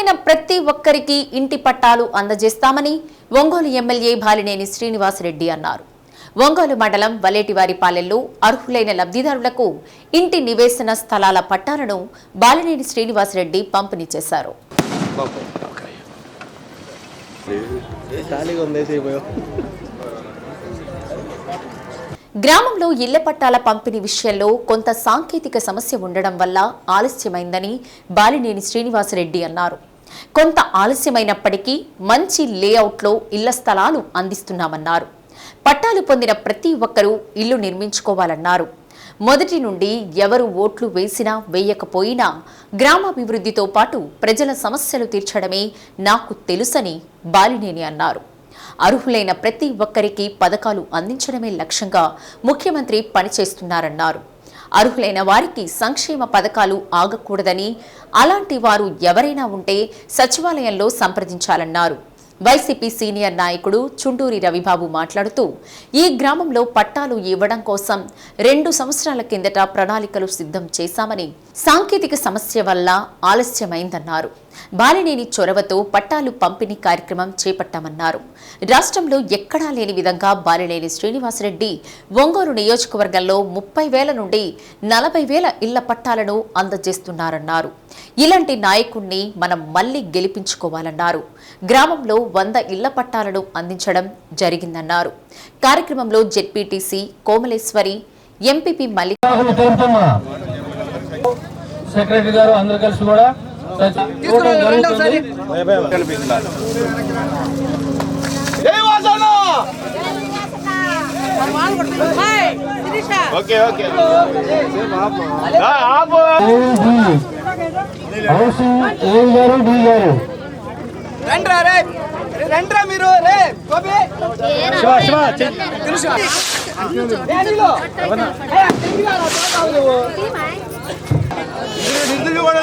అర్హులైన ప్రతి ఒక్కరికి ఇంటి పట్టాలు అందజేస్తామని ఒంగోలు ఎమ్మెల్యే బాలినేని శ్రీనివాసరెడ్డి అన్నారు. ఒంగోలు మండలం వలేటివారిపాలెంలో అర్హులైన లబ్ధిదారులకు ఇంటి నివేశన స్థలాల పట్టాలను బాలినేని శ్రీనివాసరెడ్డి పంపిణీ చేశారు. గ్రామంలో ఇళ్ళ పట్టాల పంపిణీ విషయంలో కొంత సాంకేతిక సమస్య ఉండడం వల్ల ఆలస్యమైందని బాలినేని శ్రీనివాసరెడ్డి అన్నారు. కొంత ఆలస్యమైనప్పటికీ మంచి లేఅవుట్లో ఇళ్ళ స్థలాలు అందిస్తున్నామన్నారు. పట్టాలు పొందిన ప్రతి ఒక్కరూ ఇల్లు నిర్మించుకోవాలన్నారు. మొదటి నుండి ఎవరు ఓట్లు వేసినా వేయకపోయినా గ్రామాభివృద్ధితో పాటు ప్రజల సమస్యలు తీర్చడమే నాకు తెలుసని బాలినేని అన్నారు. అర్హులైన ప్రతి ఒక్కరికి పథకాలు అందించడమే లక్ష్యంగా ముఖ్యమంత్రి పనిచేస్తున్నారన్నారు. అర్హులైన వారికి సంక్షేమ పథకాలు ఆగకూడదని. అలాంటి వారు ఎవరైనా ఉంటే సచివాలయంలో సంప్రదించాలన్నారు. వైసీపీ సీనియర్ నాయకుడు చుండూరి రవిబాబు మాట్లాడుతూ ఈ గ్రామంలో పట్టాలు ఇవ్వడం కోసం రెండు సంవత్సరాల కిందట ప్రణాళికలు సిద్ధం చేశామని సాంకేతిక సమస్య వల్ల ఆలస్యమైందన్నారు. బాలినేని చొరవతో పట్టాలు పంపిణీ కార్యక్రమం చేపట్టామన్నారు. రాష్ట్రంలో ఎక్కడా లేని విధంగా బాలినేని శ్రీనివాసరెడ్డి ఒంగోలు నియోజకవర్గంలో ముప్పై వేల నుండి నలభై వేల ఇళ్ళ పట్టాలను అందజేస్తున్నారన్నారు. ఇలాంటి నాయకుణ్ణి మనం మళ్ళీ గెలిపించుకోవాలన్నారు. గ్రామంలో వంద ఇళ్ళ పట్టాలను అందించడం జరిగిందన్నారు. కార్యక్రమంలో ZPTC Komaleshwari MPP Mallika secretary గారు అందరు కలిసి కూడా ఓకే ఓకే. హౌసింగ్ గారు డి గారు రండ్రా రే రండ్రా మీరు రే గోపి శివ శివ తెలుసు ఏ కూడా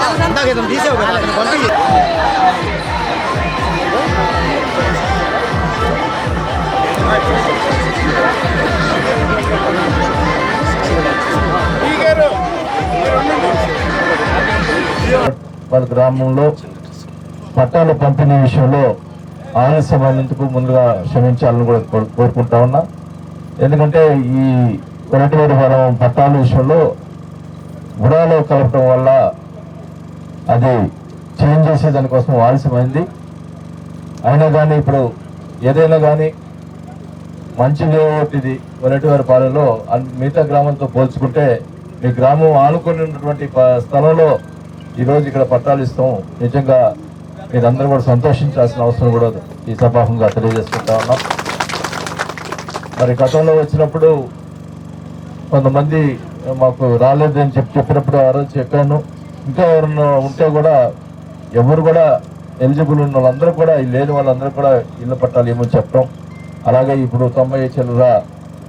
ఇద్దరు. ఇద్దరుగా, ఇద్దరుగా. గోపి. ఇదిగో, వాళ్ళ గ్రామంలో పట్టాల పంపిణీ విషయంలో ఆలస్యమైనందుకు ముందుగా క్షమించాలని కూడా కోరుకుంటా ఉన్నా ఎందుకంటే ఈ కొరటివారి వరం పట్టాల విషయంలో గుడాలో కలపడం వల్ల అది చేంజ్ చేసే దానికోసం ఆలస్యమైంది అయినా కానీ ఇప్పుడు ఏదైనా కానీ మంచి లేఅవుట్ ఇది వరటివారి పాలెలో మిగతా గ్రామంతో పోల్చుకుంటే మీ గ్రామం ఆనుకుని ఉన్నటువంటి ప- స్థలంలో ఈరోజు ఇక్కడ పట్టాలు ఇస్తాం. నిజంగా మీరందరూ కూడా సంతోషించాల్సిన అవసరం కూడా ఈ సభాహంగా తెలియజేసుకుంటా ఉన్నాం. మరి గతంలో వచ్చినప్పుడు కొంతమంది మాకు రాలేదని చెప్పి చెప్పినప్పుడు ఆ రోజు చెప్పాను. ఇంకా ఎవరన్నా ఉంటే కూడా ఎవరు కూడా ఎలిజిబుల్ ఉన్న వాళ్ళందరూ కూడా లేని వాళ్ళందరూ కూడా ఇల్లు పట్టాలు ఏమో చెప్పడం. అలాగే ఇప్పుడు తొంభై చిల్లర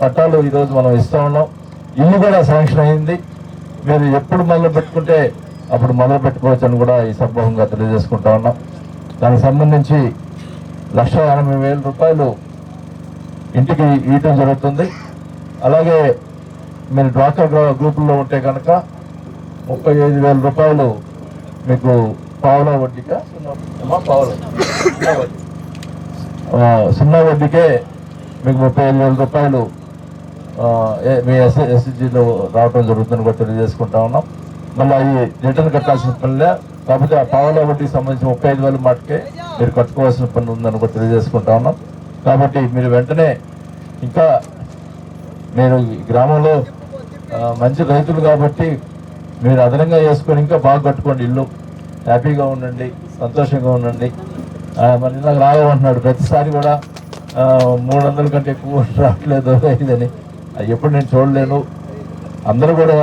పట్టాలు ఈరోజు మనం ఇస్తూ ఉన్నాం. ఇల్లు కూడా శాంక్షన్ అయింది. మీరు ఎప్పుడు మొదలు పెట్టుకుంటే అప్పుడు మొదలు పెట్టుకోవచ్చు అని కూడా ఈ సంభవంగా తెలియజేసుకుంటా ఉన్నాం. దానికి సంబంధించి లక్ష ఎనభై వేల రూపాయలు ఇంటికి ఇవ్వటం జరుగుతుంది. అలాగే మీరు డ్వాక్రా గ్రూపుల్లో ఉంటే కనుక ముప్పై ఐదు వేల రూపాయలు మీకు పావుల వడ్డీకా సున్నా- పావుల సున్నా వడ్డీకే మీకు ముప్పై ఐదు వేల రూపాయలు మీ ఎస్ ఎస్జీలో రావడం జరుగుతుందని కూడా తెలియజేసుకుంటా ఉన్నాం. మళ్ళీ అవి రిటర్న్ కట్టాల్సిన పనిలే కాకపోతే ఆ పావుల వడ్డీకి సంబంధించి ముప్పై ఐదు వేల మాటకే మీరు కట్టుకోవాల్సిన పని ఉందని కూడా తెలియజేసుకుంటా ఉన్నాం. కాబట్టి మీరు వెంటనే ఇంకా మీరు ఈ గ్రామంలో మంచి రైతులు కాబట్టి మీరు అదనంగా వేసుకొని ఇంకా బాగా కట్టుకోండి ఇల్లు. హ్యాపీగా ఉండండి సంతోషంగా ఉండండి. మరి ఇలా రాగమంటున్నాడు ప్రతిసారి కూడా మూడు వందల కంటే ఎక్కువ రావట్లేదు ఇదని. అది ఎప్పుడు నేను చూడలేను. అందరూ కూడా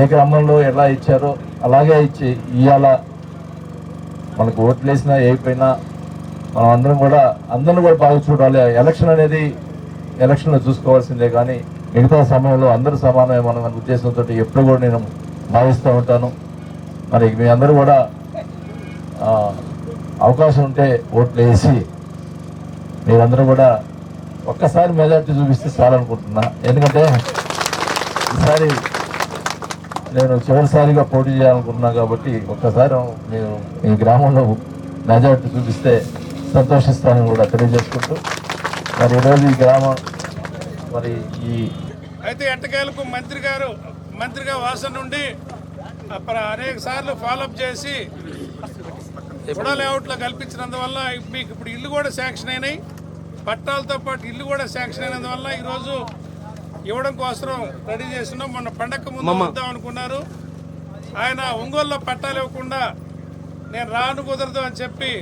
ఏ గ్రామంలో ఎలా ఇచ్చారో అలాగే ఇచ్చి ఇవాళ మనకు ఓట్లు వేసినా అయిపోయినా మనం అందరం కూడా అందరిని కూడా బాగా చూడాలి. ఎలక్షన్ అనేది ఎలక్షన్లో చూసుకోవాల్సిందే కానీ మిగతా సమయంలో అందరూ సమానమే మనం అనే ఉద్దేశంతో ఎప్పుడు కూడా నేను భావిస్తూ ఉంటాను. మరి మీ అందరూ కూడా అవకాశం ఉంటే ఓట్లు వేసి మీరందరూ కూడా ఒక్కసారి మెజార్టీ చూపిస్తే చాలనుకుంటున్నా. ఎందుకంటే ఈసారి నేను చివరిసారిగా పోటీ చేయాలనుకుంటున్నా కాబట్టి ఒక్కసారి మీరు ఈ గ్రామంలో మెజార్టీ చూపిస్తే సంతోషిస్తానని కూడా తెలియజేసుకుంటూ మరి ఈరోజు ఈ గ్రామం మరి ఈ అయితే ఎట్టకేలకు మంత్రి గారు మంత్రిగా వాసన నుండి అప్పుడు అనేక సార్లు ఫాలోఅప్ చేసి కూడా లేఅవుట్లో కల్పించినందువల్ల మీకు ఇప్పుడు ఇల్లు కూడా శాంక్షన్ అయినాయి. పట్టాలతో పాటు ఇల్లు కూడా శాంక్షన్ అయినందువల్ల ఈరోజు ఇవ్వడం కోసం రెడీ చేస్తున్నాం. మొన్న పండగ ముందు వద్దాం అనుకున్నారు. ఆయన ఒంగోలులో పట్టాలు ఇవ్వకుండా నేను రాను కుదరదు అని చెప్పి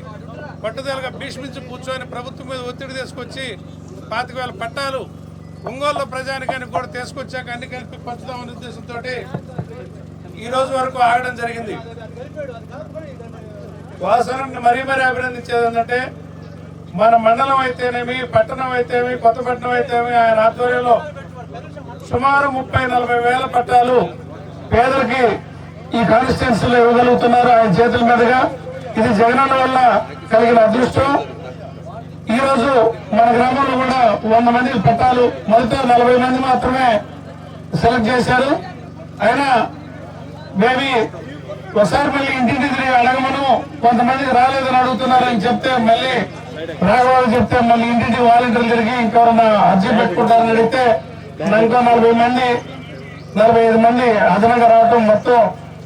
పట్టుదలగా భీష్మించి కూర్చొని ప్రభుత్వం మీద ఒత్తిడి తీసుకొచ్చి పాతిక వేల పట్టాలు ఒంగోలు ప్రజానికానికి కూడా తీసుకొచ్చాక అన్ని కలిపి పంచుదామనే ఉద్దేశంతో ఈ రోజు వరకు ఆగడం జరిగింది. వాసనని మరీ మరీ అభినందించేది ఏంటంటే మన మండలం అయితేనేమి పట్టణం అయితేమి కొత్తపట్నం అయితేమి ఆయన ఆధ్వర్యంలో సుమారు ముప్పై నలభై వేల పట్టాలు పేదలకి ఈ కాన్స్టిట్యున్సీలో ఇవ్వగలుగుతున్నారు ఆయన చేతుల మీదుగా. ఇది జగనన్న వల్ల కలిగిన అదృష్టం. ఈ రోజు మన గ్రామంలో కూడా వంద మందికి పట్టాలు మొదట నలభై మంది మాత్రమే సెలెక్ట్ చేశారు. అయినా మేబీ ఒకసారి మళ్ళీ ఇంటింటి తిరిగి అడగమను కొంతమందికి రాలేదని అడుగుతున్నారని చెప్తే మళ్ళీ రాఘవాళ్ళు చెప్తే మళ్ళీ ఇంటింటి వాలంటీర్లు తిరిగి ఇంకెవరన్నా అర్జీ పెట్టుకుంటారని అడిగితే ఇంకో నలభై మంది నలభై ఐదు మంది అదనంగా రావటం మొత్తం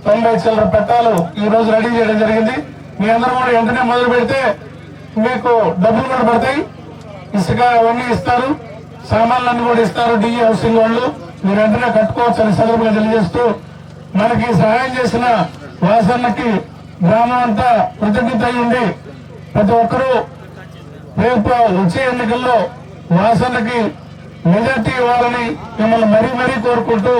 తొంభై చిల్లర పెట్టాలు ఈ రోజు రెడీ చేయడం జరిగింది. మీ అందరూ కూడా వెంటనే మొదలు పెడితే మీకు డబ్బులు కూడా పడతాయి. ఇసుక అవన్నీ ఇస్తారు. సామాన్లన్నీ కూడా ఇస్తారు డిఈ హౌసింగ్ వాళ్ళు. మీరు వెంటనే కట్టుకోవచ్చు అని సందర్భంగా తెలియజేస్తూ మనకి సహాయం చేసిన వాసన్నకి గ్రామం అంతా కృతజ్ఞత అయ్యింది ఉండి ప్రతి ఒక్కరూ రేపు వచ్చే ఎన్నికల్లో వాసన్నకి మెజార్టీ ఇవ్వాలని మిమ్మల్ని మరీ మరీ కోరుకుంటూ